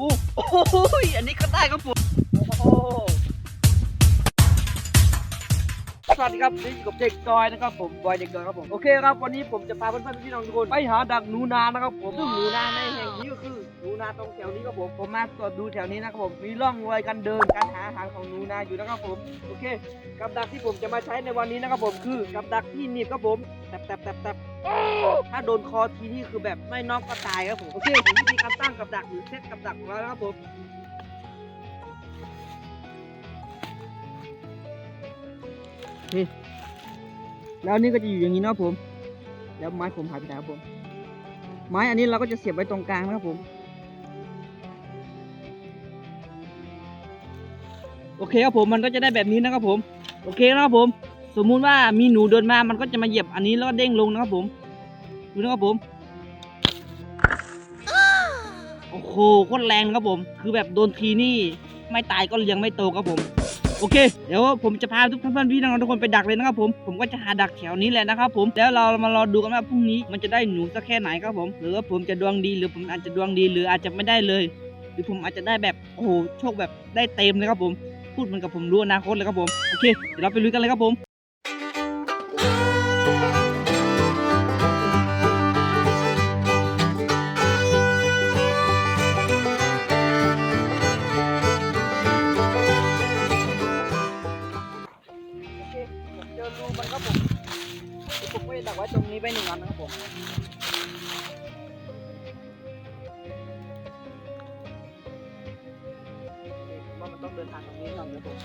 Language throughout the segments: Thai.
อ้โหอันนี้ก็ได้ครับผมโอ้ วัสดีครับนี่อยู่กับเด็กดอยนะครับผมบอยเด็กดอยครับผมโอเคครับวันนี้ผมจะพาเพื่อนๆพี่น้องทุกคนไปหาดักหนูนานะครับผมซึ่งหนูนาในแห่งนี้ก็คือหนูนาตรงแถวนี้ครับผมผมมาตรวจดูแถวนี้นะครับผมมีร่องรอยการเดินการหาอาหารของหนูนาอยู่นะครับผมโอเค กับดักที่ผมจะมาใช้ในวันนี้นะครับผมคือกับดักที่หนีบครับผมแตบแตบแตบแตบถ้าโดนคอทีนี่คือแบบไม่น็อกก็ตายครับผมโอเคถึงวิธีการตั้งกับดักหรือเซตกับดักของเราแล้วครับผม นี่แล้วนี่ก็จะอยู่อย่างนี้นะครับผม แล้วไม้ผมหายไปไหนครับผม ไม้อันนี้เราก็จะเสียบไว้ตรงกลางนะครับผม โอเคครับผมมันก็จะได้แบบนี้นะครับผม โอเคนะครับผม สมมุติว่ามีหนูเดินมา มันก็จะมาเหยียบอันนี้แล้วก็เด้งลงนะครับผม ดูนะครับผม โอ้โหโคตรแรงครับผม คือแบบโดนทีนี่ไม่ตายก็ยังไม่โตครับผม โอเค เดี๋ยวผมจะพาทุกท่านพี่น้องทุกคนไปดักเลยนะครับผม ผมก็จะหาดักแถวนี้แหละนะครับผม แล้วเรามารอดูกันว่าพรุ่งนี้มันจะได้หนูสักแค่ไหนครับผม หรือว่าผมจะดวงดีหรือผมอาจจะดวงดีหรืออาจจะไม่ได้เลย หรือผมอาจจะได้แบบโอ้โหโชคแบบได้เต็มเลยครับผม พูดเหมือนกับผมรู้อนาคตเลยครับผม โอเค เดี๋ยวเราไปลุยกันเลยครับผม มว่ามันต้องเดินทางตรงนี้หน่อยนะผม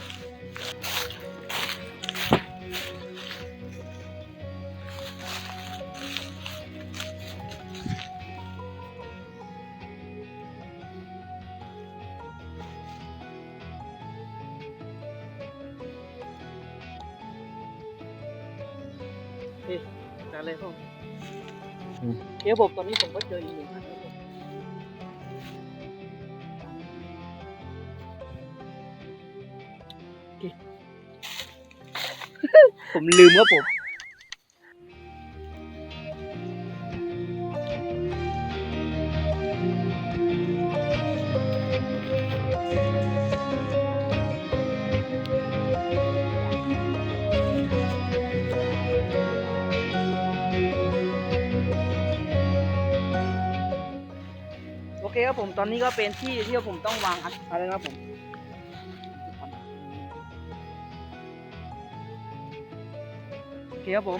จัดเลยครับผมอืมเดี๋ยวผมตอนนี้ผมก็เจออีกหนึ่งอัน ผมลืมครับผมโอเคครับผมตอนนี้ก็เป็นที่ที่ผมต้องวางอัดอะไรนะครับผม เคครับผม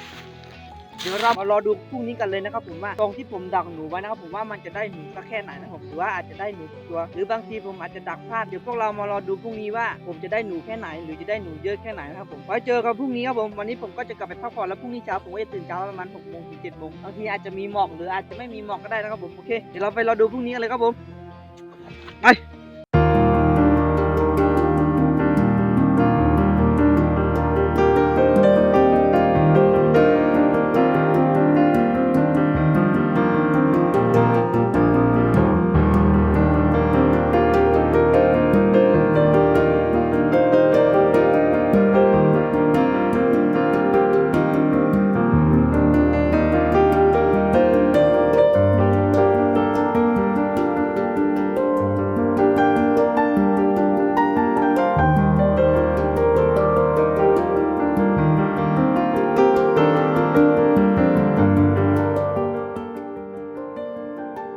เดี๋ยวเรามารอดูพรุ่งนี้กันเลยนะครับผมว่าตรงที่ผมดักหนูไว้นะครับผมว่ามันจะได้หนูสักแค่ไหนนะครับผมหรือว่าอาจจะได้หนูตัว หรือบางทีผมอาจจะดักพลาดเดี๋ยวพวกเรามารอดูพรุ่งนี้ว่าผมจะได้หนูแค่ไหน หรือจะได้หนูเยอะแค่ไหนนะครับผมไว้เจอกันพรุ่งนี้ครับผมวันนี้ผมก็จะกลับไปพักผ่อนแล้วพรุ่งนี้เช้าผมก็จะตื่นเช้าประมาณหกโมงถึงเจ็ดโมงบางทีอาจจะมีหมอกหรืออาจจะไม่มีหมอกก็ได้นะครับผมโอเคเดี๋ยวเราไปรอดูพรุ่งนี้กันเลยครับผมไป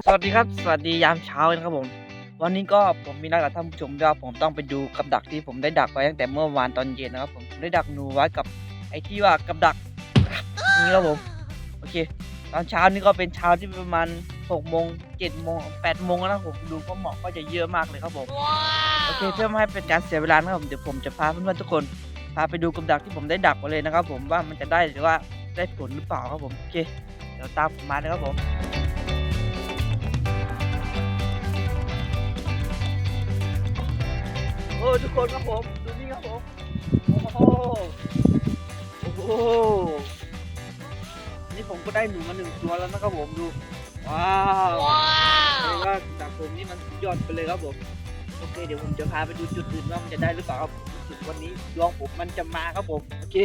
สวัสดีครับ สวัสดียามเช้านะครับผม วันนี้ก็ผมมีนัดกับท่านผู้ชมด้วยว่าผมต้องไปดูกับดักที่ผมได้ดักไว้ตั้งแต่เมื่อวานตอนเย็นนะครับผมผมได้ดักหนูไว้กับไอ้ที่ว่ากับดักนี่ครับผมโอเค ตอนเช้านี่ก็เป็นเช้าที่ประมาณหกโมงเจ็ดโมงแปดโมงแล้วนะครับผมดูก็หมอกก็จะเยอะมากเลยครับผมโอเคเพื่อไม่ให้เป็นการเสียเวลานะครับผมเดี๋ยวผมจะพาเพื่อนๆทุกคนพาไปดูกับดักที่ผมได้ดักไว้เลยนะครับ ผมว่ามันจะได้หรือว่าได้ผลหรือเปล่าครับผมโอเคเดี๋ยวตามผมมาเลยครับผม โอ้ทุกคนครับผม ดูนี่ครับผม โอ้โห โอ้โห นี่ผมก็ได้หนูมาหนึ่งตัวแล้วนะครับผมดู ว้าวเรียกว่าจากผมนี่มันสุดยอดไปเลยครับผม โอเคเดี๋ยวผมจะพาไปดูจุดอื่นว่ามันจะได้หรือเปล่าครับรู้สึกวันนี้ดวงผมมันจะมาครับผม โอเค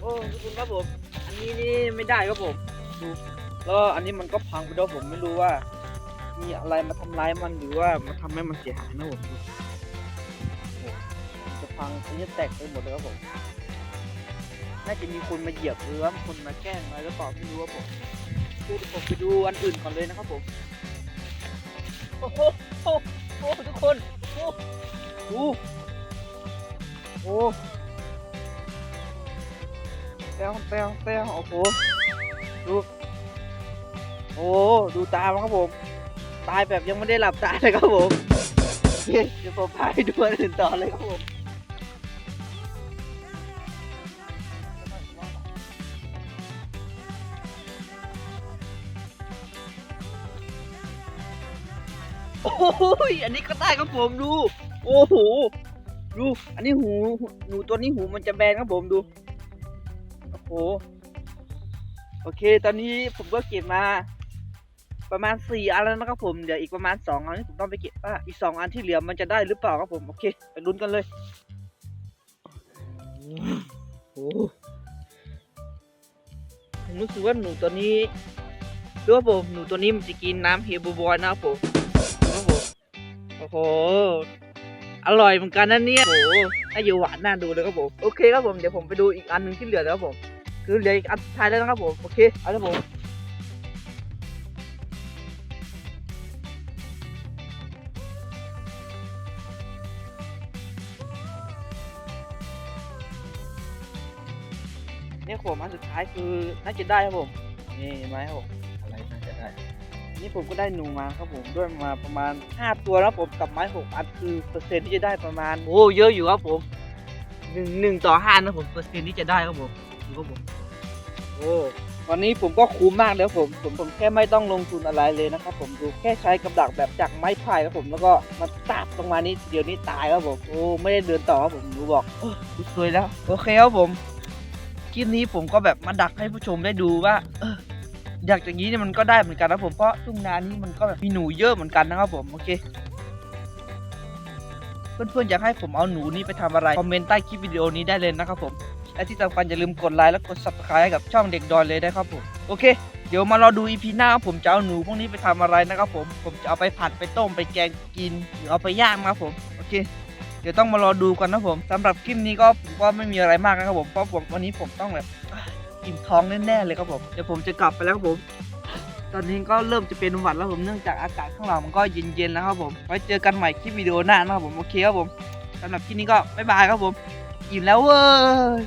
โอ้ทุกคนครับผม อันนี้นี่ไม่ได้ครับผม ดู แล้วอันนี้มันก็พังไปด้วยผมไม่รู้ว่า มีอะไรมาทำร้ายมันหรือว่ามาทำให้มันเสียหายนะผมจะพังจะแตกไปหมดเลยครับผมน่าจะมีคนมาเหยียบหรือว่าคนมาแกล้งอะไรหรือเปล่าไม่รู้ครับผมดูผมไปดูอันอื่นก่อนเลยนะครับผมโอ้โหโอ้โหทุกคนโอ้ดูโอ้แป้งแป้งแป้งโอ้โหดูโอ้ดูตามครับผม ตายแบบยังไม่ได้หลับตาเลยครับผมเดี๋ยวผมพาไปดูอันอื่นต่อเลยครับผมโอ้ย อันนี้ก็ได้ครับผมดู โอ้โห ดู อันนี้หูหูหนูตัวนี้หูมันจะแบนครับผมดู โอ้โห โอเค ตอนนี้ผมก็เก็บมา ประมาณสี่อันแล้วนะครับผมเดี๋ยวอีกประมาณสองอันที่ผมต้องไปเก็บว่าอีกสองอันที่เหลือมันจะได้หรือเปล่าครับผมโอเคไปลุ้นกันเลยโอ้ผมรู้สึกว่าหนูตัวนี้ดูครับผมหนูตัวนี้มันจะกินน้ำเฮบูบอยนะครับผมครับผมโอ้โหอร่อยเหมือนกันนะเนี่ยโอ้โหถ้าอยู่หวานน่าดูเลยครับผมโอเคครับผมเดี๋ยวผมไปดูอีกอันหนึ่งที่เหลือแล้วครับผมคือเหลืออีกอันสุดท้ายแล้วนะครับผมโอเคเอาละผม เนี่ยผมอันสุดท้ายคือน่าจะได้ครับผมนี่เห็นไหมครับผมอะไรน่าจะได้ นี่ผมก็ได้หนูมาครับผมด้วยมาประมาณ 5 ตัวแล้วผมกับไม้หกอันคือเปอร์เซ็นต์ที่จะได้ประมาณโอ้เยอะอยู่ครับผมหนึ่งหนึ่งต่อห้านะผมเปอร์เซ็นต์ที่จะได้ครับผมดูครับผมโอ้วันนี้ผมก็คุ้มมากแล้วผมผมผมแค่ไม่ต้องลงทุนอะไรเลยนะครับผมดูแค่ใช้กับดักแบบจากไม้ไผ่ครับผมแล้วก็มาตัดตรงมานี้เดี๋ยวนี้ตายครับผมโอ้ไม่ได้เดินต่อครับผมดูบอกโอ้กูสวยแล้วโอเคครับผม คลิปนี้ผมก็แบบมาดักให้ผู้ชมได้ดูว่า เอออยากอย่างนี้เนี่ยมันก็ได้เหมือนกันนะผมเพราะทุ่งนานี้มันก็แบบมีหนูเยอะเหมือนกันนะครับผมโอเคเพื่อนๆอยากให้ผมเอาหนูนี่ไปทำอะไร คอมเมนต์ใต้คลิปวิดีโอนี้ได้เลยนะครับผม และที่สำคัญอย่าลืมกดไลค์และกด subscribe ให้กับช่องเด็กดอยเลยนะครับผม โอเค เดี๋ยวมารอดูอีพีหน้าผมจะเอาหนูพวกนี้ไปทำอะไรนะครับผม ผมจะเอาไปผัดไปต้มไปแกงกินหรือเอาไปย่างนะครับผม โอเค ดี๋ยวต้องมารอดูกันนะผมสำหรับคลิปนี้ก็ผมก็ไม่มีอะไรมากนะครับผมเพราะผมวันนี้ผมต้องแบบอิ่มท้องแน่ๆเลยครับผมเดี๋ยวผมจะกลับไปแล้วครับผมตอนนี้ก็เริ่มจะเป็นหวัดแล้วผมเนื่องจากอากาศข้างหลังมันก็เย็นๆแล้วครับผมไว้เจอกันใหม่คลิปวิดีโอหน้านะครับผมโอเคครับผมสำหรับคลิปนี้ก็บ๊ายบายครับผมอิ่มแล้วเว้ย